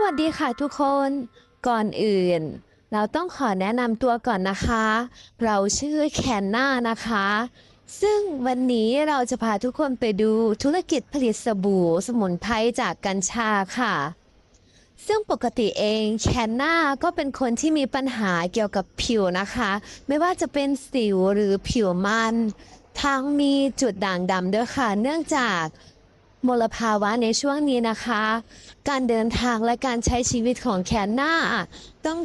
วัสดีค่ะทุกคน ก่อนอื่น เราต้องขอแนะนำตัวก่อนนะคะ เราชื่อแคนนานะคะ ซึ่งวันนี้เราจะพาทุกคนไปดูธุรกิจผลิตสบู่สมุนไพรจากกัญชาค่ะ ซึ่งปกติเองแคนนาก็เป็นคนที่มีปัญหาเกี่ยวกับผิวนะคะ ไม่ว่าจะเป็นสิวหรือผิวมัน ทั้งมีจุดด่างดำด้วยค่ะ เนื่องจาก มลภาวะในช่วงนี้นะคะ การเดินทางและการใช้ชีวิตของแคนนา ต้อง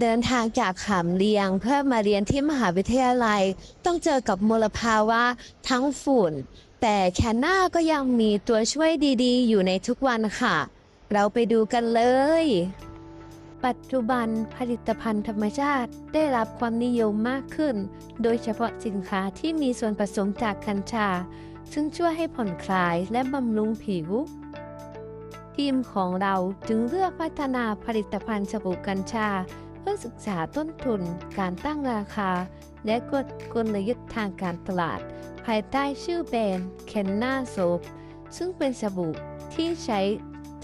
เดินทางจากขามเรียง เพื่อมาเรียนที่มหาวิทยาลัย ต้องเจอกับมลภาวะทั้งฝุ่น แต่แคนนาก็ยังมีตัวช่วยดีๆ อยู่ในทุกวันค่ะ เราไปดูกันเลย ปัจจุบันผลิตภัณฑ์ธรรมชาติได้รับความนิยมมากขึ้น โดยเฉพาะสินค้าที่มีส่วนผสมจากกัญชา ซึ่งช่วยให้ผ่อนคลายและบำรุงผิว ทีมของเราจึงเลือกพัฒนาผลิตภัณฑ์สบู่กัญชา เพื่อศึกษาต้นทุน การตั้งราคา และกฎกลยุทธ์ทางการตลาด ภายใต้ชื่อแบรนด์เคนนาโซฟซึ่งเป็นสบู่ที่ใช้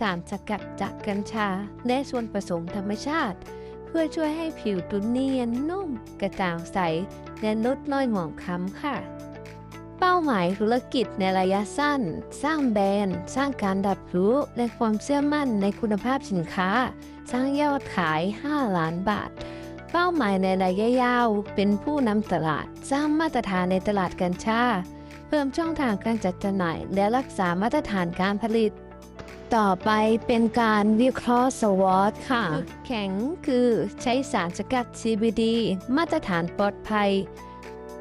สารสกัดจากกัญชา และส่วนผสมธรรมชาติ เพื่อช่วยให้ผิวตุนเนียนนุ่ม กระจ่างใส และลดรอยหมองคล้ำค่ะ เป้าหมายธุรกิจในระยะสั้น สร้างแบรนด์ สร้างการรับรู้และความเชื่อมั่นในคุณภาพสินค้า สร้างยอดขาย 5 ล้านบาท เป้าหมายในระยะยาว เป็นผู้นำตลาด สร้างมาตรฐานในตลาดกัญชา เพิ่มช่องทางการจัดจำหน่าย และรักษามาตรฐานการผลิต ต่อไปเป็นการวิเคราะห์สวอตค่ะ แข็งคือใช้สารสกัด CBD มาตรฐานปลอดภัย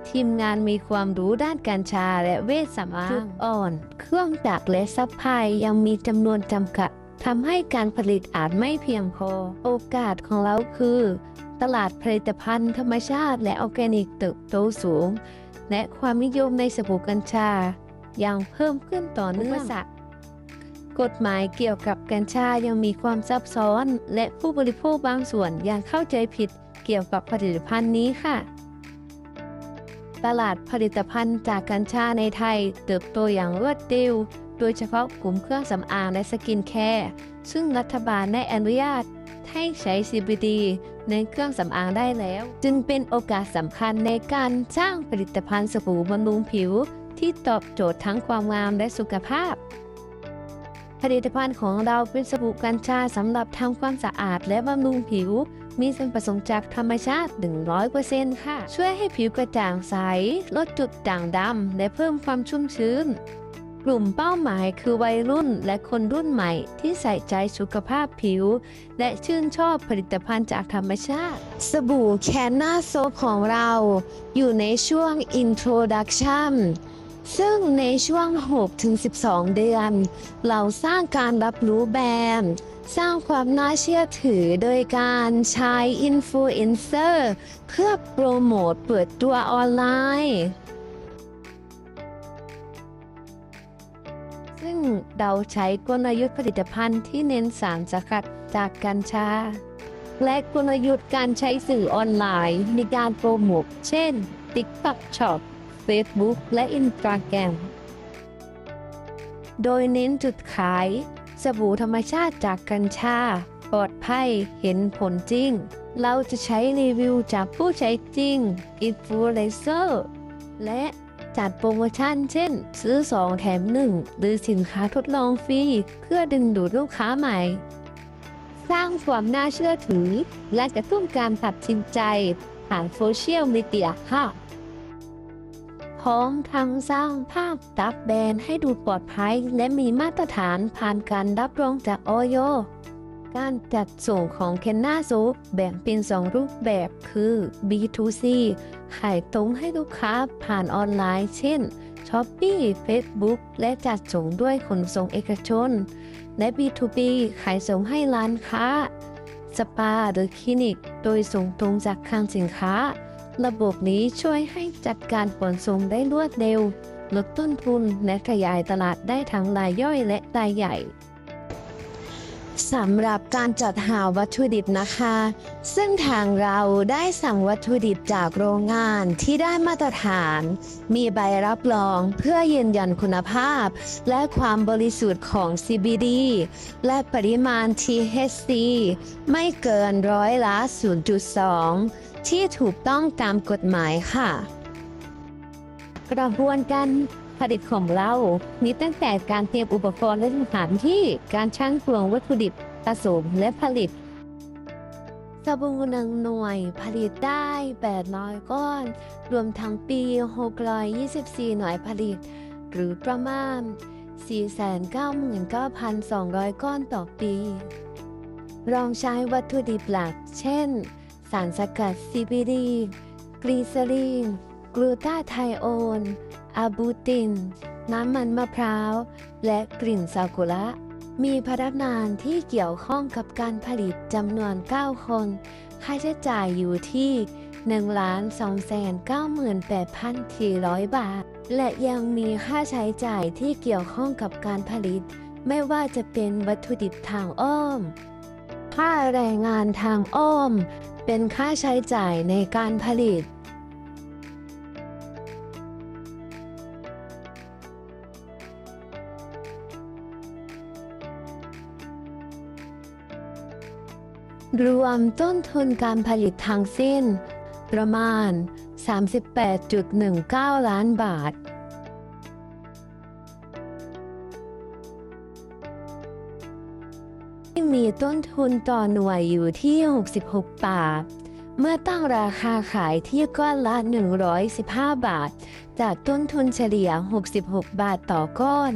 ทีมงานมีความรู้ด้านกัญชาและเวชสำอางจุดอ่อน เครื่องจักรและซัพพลายยังมีจำนวนจำกัดทำให้การผลิตอาจไม่เพียงพอ โอกาสของเราคือ ตลาดผลิตภัณฑ์ธรรมชาติและออร์แกนิกเติบโตสูง และความนิยมในสบู่กัญชา ยังเพิ่มขึ้นต่อเนื่องกฎหมายเกี่ยวกับกัญชายังมีความซับซ้อน และผู้บริโภคบางส่วนยังเข้าใจผิดเกี่ยวกับผลิตภัณฑ์นี้ค่ะ ตลาดผลิตภัณฑ์จากกัญชาในไทย เติบโตอย่างรวดเร็ว โดยเฉพาะกลุ่มเครื่องสำอางและสกินแคร์ ซึ่งรัฐบาลได้อนุญาตให้ใช้ CBD ในเครื่องสำอางได้แล้ว จึงเป็นโอกาสสำคัญในการสร้างผลิตภัณฑ์สบู่บำรุงผิว ที่ตอบโจทย์ทั้งความงามและสุขภาพ ผลิตภัณฑ์ของเราเป็นสบู่กัญชาสำหรับทำความสะอาดและบำรุงผิว มีส่วนผสมจากธรรมชาติ 100%ค่ะ ช่วยให้ผิวกระจ่างใส ลดจุดด่างดำ และเพิ่มความชุ่มชื้น กลุ่มเป้าหมายคือวัยรุ่นและคนรุ่นใหม่ที่ใส่ใจสุขภาพผิว และชื่นชอบผลิตภัณฑ์จากธรรมชาติ สบู่แคนนาโซฟของเรา อยู่ในช่วง Introduction ซึ่งในช่วง 6-12 เดือน เราสร้างการรับรู้แบรนด์ สร้างความน่าเชื่อถือโดยการใช้อินฟลูเอนเซอร์เพื่อโปรโมทเปิดตัวออนไลน์ ซึ่งเราใช้กลยุทธ์ผลิตภัณฑ์ที่เน้นสารสกัดจากกัญชา และกลยุทธ์การใช้สื่อออนไลน์ในการโปรโมทเช่น TikTok Shop Facebook และ Instagram โดยเน้นจุดขาย สบู่ธรรมชาติจากกัญชา ปลอดภัยเห็นผลจริง เราจะใช้รีวิวจากผู้ใช้จริงอินฟลูเอนเซอร์และจัดโปรโมชั่นเช่น ซื้อ 2 แถม 1 หรือสินค้าทดลองฟรี เพื่อดึงดูดลูกค้าใหม่ สร้างความน่าเชื่อถือ และกระตุ้นการตัดสินใจผ่านโซเชียลมีเดียค่ะ พร้อมทั้งสร้างภาพตักแบรนด์ให้ดูปลอดภัย และมีมาตรฐานผ่านการรับรองจากออยการจัดส่งของเคนนาซูแบ่งเป็นสองรูปแบบคือ B2C ขายตรงให้ลูกค้าผ่านออนไลน์ เช่น Shopee Facebook และจัดส่งด้วยขนส่งเอกชน และ B2B ขายส่งให้ร้านค้า สปาหรือคลินิก โดยส่งตรงจากคลังสินค้า ระบบนี้ช่วยให้จัดการขนส่งได้รวดเร็ว ลดต้นทุนและขยายตลาดได้ทั้งรายย่อยและรายใหญ่ สำหรับการจัดหาวัตถุดิบนะคะ ซึ่งทางเราได้สั่งวัตถุดิบจากโรงงานที่ได้มาตรฐาน มีใบรับรองเพื่อยืนยันคุณภาพ และความบริสุทธิ์ของ CBD และปริมาณ THC ไม่เกินร้อยละ 0.2 ที่ถูกต้องตามกฎหมายค่ะ กระบวนการ ผลิตของเรามีตั้งแต่การเตรียมอุปกรณ์และสถานที่การชั่งตวงวัตถุดิบผสมและผลิตสบู่หนึ่งหน่วยผลิตได้ 800 ก้อน รวมทั้งปี 624 หน่วยผลิต หรือประมาณ 499,200 ก้อนต่อปี ลองใช้วัตถุดิบหลัก เช่น สารสกัด CBD กลีเซอรีนกลูตาไทโอน อาบูติน น้ำมันมะพร้าว และกลิ่นซากุระ มีพนักงานที่เกี่ยวข้องกับการผลิตจำนวน 9 คน ค่าใช้จ่ายอยู่ที่1,298,400 บาท และยังมีค่าใช้จ่ายที่เกี่ยวข้องกับการผลิต ไม่ว่าจะเป็นวัตถุดิบทางอ้อม ค่าแรงงานทางอ้อม เป็นค่าใช้จ่ายในการผลิต รวมต้นทุนการผลิตทั้งสิ้น ประมาณ 38.19 ล้านบาท มีต้นทุนต่อหน่วยอยู่ที่ 66 บาท เมื่อตั้งราคาขายที่ก้อนละ 115 บาท จากต้นทุนเฉลี่ย 66 บาทต่อก้อน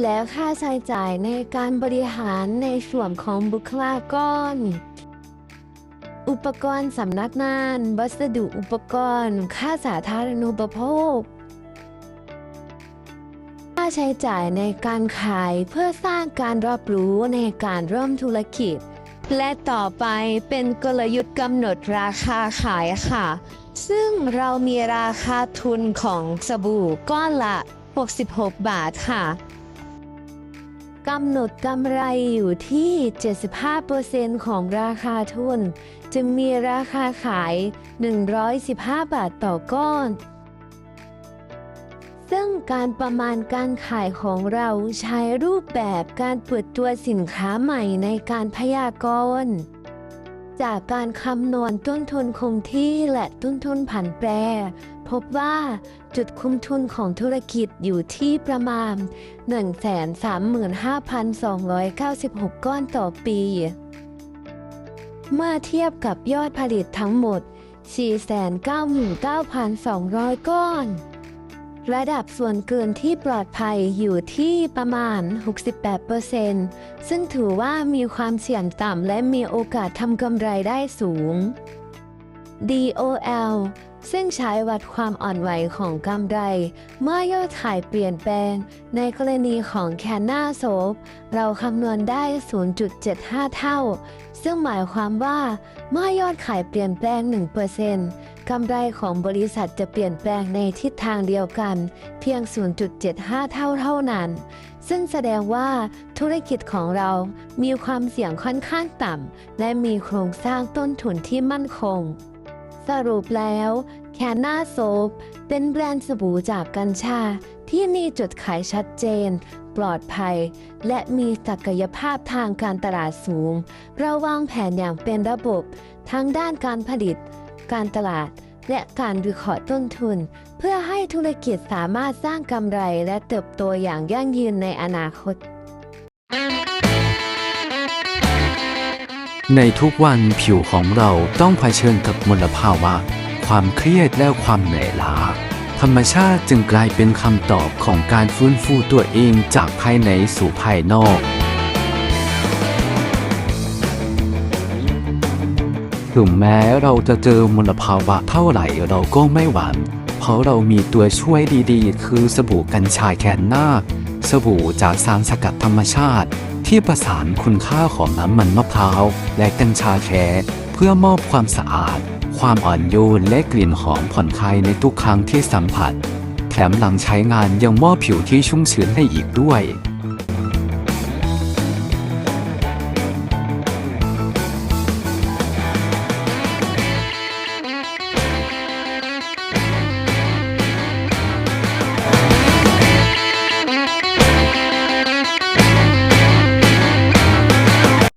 และค่าใช้จ่ายในการบริหารในส่วนของบุคลากร อุปกรณ์สำนักงานวัสดุอุปกรณ์ ค่าสาธารณูปโภค ค่าใช้จ่ายในการขายเพื่อสร้างการรับรู้ในการเริ่มธุรกิจ และต่อไปเป็นกลยุทธ์กำหนดราคาขายค่ะ ซึ่งเรามีราคาทุนของสบู่ก้อนละ 66 บาทค่ะ กำหนดกำไรอยู่ที่ 75%ของราคาทุน จึงมีราคาขาย 115 บาทต่อก้อน ซึ่งการประมาณการขายของเราใช้รูปแบบการเปิดตัวสินค้าใหม่ในการพยากรณ์จากการคำนวณต้นทุนคงที่และต้นทุนผันแปร พบว่าจุดคุ้มทุนของธุรกิจอยู่ที่ประมาณ 135,296 ก้อนต่อปี เมื่อเทียบกับยอดผลิตทั้งหมด 499,200 ก้อน ระดับส่วนเกินที่ปลอดภัยอยู่ที่ประมาณ 68%ซึ่งถือว่ามีความเสี่ยงต่ำและมีโอกาสทำกำไรได้สูง DOL ซึ่งใช้วัดความอ่อนไหวของกำไร เมื่อยอดขายเปลี่ยนแปลง ในกรณีของแคนนาโซฟเราคำนวณได้ 0.75 เท่า ซึ่งหมายความว่า เมื่อยอดขายเปลี่ยนแปลง 1%กำไรของบริษัทจะเปลี่ยนแปลงในทิศทางเดียวกัน เพียง 0.75 เท่าเท่านั้น ซึ่งแสดงว่าธุรกิจของเรามีความเสี่ยงค่อนข้างต่ำและมีโครงสร้างต้นทุนที่มั่นคง สรุปแล้วแคนนาโซฟเป็นแบรนด์สบู่จากกัญชา ที่มีจุดขายชัดเจน ปลอดภัย และมีศักยภาพทางการตลาดสูง เราวางแผนอย่างเป็นระบบ ทั้งด้านการผลิต การตลาด และการวิเคราะห์ต้นทุน เพื่อให้ธุรกิจสามารถสร้างกำไรและเติบโตอย่างยั่งยืนในอนาคต ในทุกวันผิวของเราต้องเผชิญกับมลภาวะ ความเครียดและความเหนื่อยล้า ธรรมชาติจึงกลายเป็นคำตอบของการฟื้นฟูตัวเองจากภายในสู่ภายนอกถึงแม้เราจะเจอมลภาวะเท่าไหร่เราก็ไม่หวั่นเพราะเรามีตัวช่วยดีๆ คือสบู่กัญชาแคนนา สบู่จากสารสกัดธรรมชาติ ที่ประสานคุณค่าของน้ำมันมะพร้าวและกัญชาแคเพื่อมอบความสะอาด ความอ่อนโยนและกลิ่นหอมผ่อนคลายในทุกครั้งที่สัมผัส แถมหลังใช้งานยังมอบผิวที่ชุ่มชื้นให้อีกด้วย